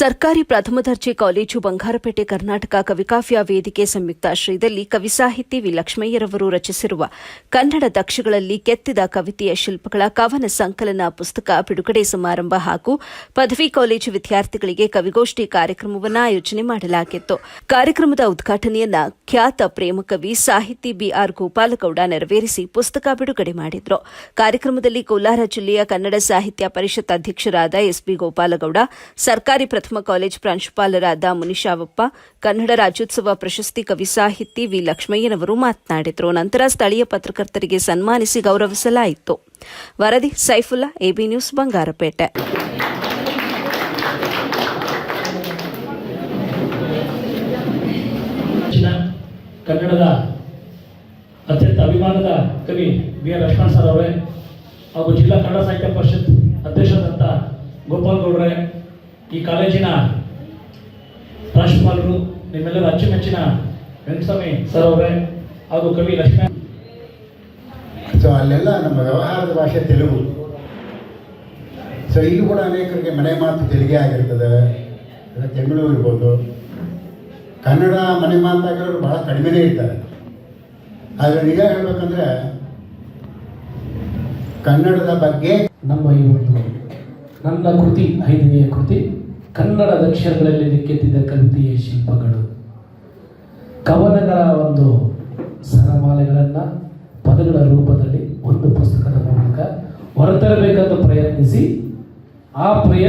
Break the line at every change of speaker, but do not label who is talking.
ಸರ್ಕಾರಿ ಪ್ರಥಮ ದರ್ಜೆ ಕಾಲೇಜು ಬಂಗಾರಪೇಟೆ ಕರ್ನಾಟಕ ಕವಿಕಾವ್ಯ ವೇದಿಕೆ ಸಂಯುಕ್ತಾಶ್ರಯದಲ್ಲಿ ಕವಿ ಸಾಹಿತಿ ವಿ ಲಕ್ಷ್ಮಯ್ಯರವರು ರಚಿಸಿರುವ ಕನ್ನಡ ದಕ್ಷಗಳಲ್ಲಿ ಕೆತ್ತಿದ ಕವಿತೆಯ ಶಿಲ್ಪಗಳ ಕವನ ಸಂಕಲನ ಪುಸ್ತಕ ಬಿಡುಗಡೆ ಸಮಾರಂಭ ಹಾಗೂ ಪದವಿ ಕಾಲೇಜು ವಿದ್ಯಾರ್ಥಿಗಳಿಗೆ ಕವಿಗೋಷ್ಠಿ ಕಾರ್ಯಕ್ರಮವನ್ನು ಆಯೋಜನೆ ಮಾಡಲಾಗಿತ್ತು. ಕಾರ್ಯಕ್ರಮದ ಉದ್ಘಾಟನೆಯನ್ನ ಖ್ಯಾತ ಪ್ರೇಮಕವಿ ಸಾಹಿತಿ ಬಿಆರ್ ಗೋಪಾಲಗೌಡ ನೆರವೇರಿಸಿ ಪುಸ್ತಕ ಬಿಡುಗಡೆ ಮಾಡಿದ್ರು. ಕಾರ್ಯಕ್ರಮದಲ್ಲಿ ಕೋಲಾರ ಜಿಲ್ಲೆಯ ಕನ್ನಡ ಸಾಹಿತ್ಯ ಪರಿಷತ್ ಅಧ್ಯಕ್ಷರಾದ ಎಸ್ಬಿ ಗೋಪಾಲಗೌಡ, ಸರ್ಕಾರಿ ಕಾಲೇಜು ಪ್ರಾಂಶುಪಾಲರಾದ ಮುನಿಶಾವಪ್ಪ, ಕನ್ನಡ ರಾಜ್ಯೋತ್ಸವ ಪ್ರಶಸ್ತಿ ಕವಿ ಸಾಹಿತಿ ವಿ ಲಕ್ಷ್ಮಯ್ಯನವರು ಮಾತನಾಡಿದರು. ನಂತರ ಸ್ಥಳೀಯ ಪತ್ರಕರ್ತರಿಗೆ ಸನ್ಮಾನಿಸಿ ಗೌರವಿಸಲಾಯಿತು. ವರದಿ, ಸೈಫುಲ್ಲಾ ಎಬಿ ನ್ಯೂಸ್, ಬಂಗಾರಪೇಟೆ.
ಕನ್ನಡದ ಅತ್ಯಂತ ಅಭಿಮಾನದ ಕವಿ ಬಿ ಆರ್ ಲಕ್ಷ್ಮಣ್ ಸರ್ ಅವರೇ ಹಾಗೂ ಜಿಲ್ಲಾ ಕನ್ನಡ ಸಾಹಿತ್ಯ ಪರಿಷತ್ ಅಧ್ಯಕ್ಷರಾದಂಥ ಗೋಪಾಲ್ ಗೌಡ್ರೆ ಈ ಕಾಲೇಜಿನ ಪ್ರಾಂಶುಪಾಲರು ನಿಮ್ಮೆಲ್ಲರ ಅಚ್ಚುಮೆಚ್ಚಿನ ವೆಂಕಟಸ್ವಾಮಿ ಸರ್ ಅವರೇ ಹಾಗೂ ಕವಿ ಲಕ್ಷ್ಮಣ
ಸೊ ಅಲ್ಲೆಲ್ಲ ನಮ್ಮ ವ್ಯವಹಾರದ ಭಾಷೆ ತೆಲುಗು. ಸೊ ಇಲ್ಲಿ ಕೂಡ ಅನೇಕರಿಗೆ ಮನೆ ಮಾತು ತೆಲುಗೇ ಆಗಿರ್ತದೆ. ತಮಿಳು ಇರ್ಬೋದು. ಕನ್ನಡ ಮನೆ ಮಾತಾಗಿರೋರು ಭಾಳ ಕಡಿಮೆನೇ ಇರ್ತಾರೆ ಆದರೆ ನಿಜ ಹೇಳ್ಬೇಕಂದ್ರೆ ಕನ್ನಡದ ಬಗ್ಗೆ
ನಮ್ಮ ಈ ಒಂದು ನನ್ನ ಕೃತಿ ಐದನೆಯ ಕೃತಿ. ಕನ್ನಡದ ಅಕ್ಷರಗಳಲ್ಲಿ ನಿಕ್ಕೆತ್ತಿದ್ದ ಕವಿತೆಯ ಶಿಲ್ಪಗಳು. ಕವನಗಳ ಒಂದು ಸರಮಾಲೆಗಳನ್ನು ಪದಗಳ ರೂಪದಲ್ಲಿ ಒಂದು ಪುಸ್ತಕದ ಮೂಲಕ ಹೊರತರಬೇಕಂತ ಪ್ರಯತ್ನಿಸಿ, ಆ ಪ್ರಯತ್ನ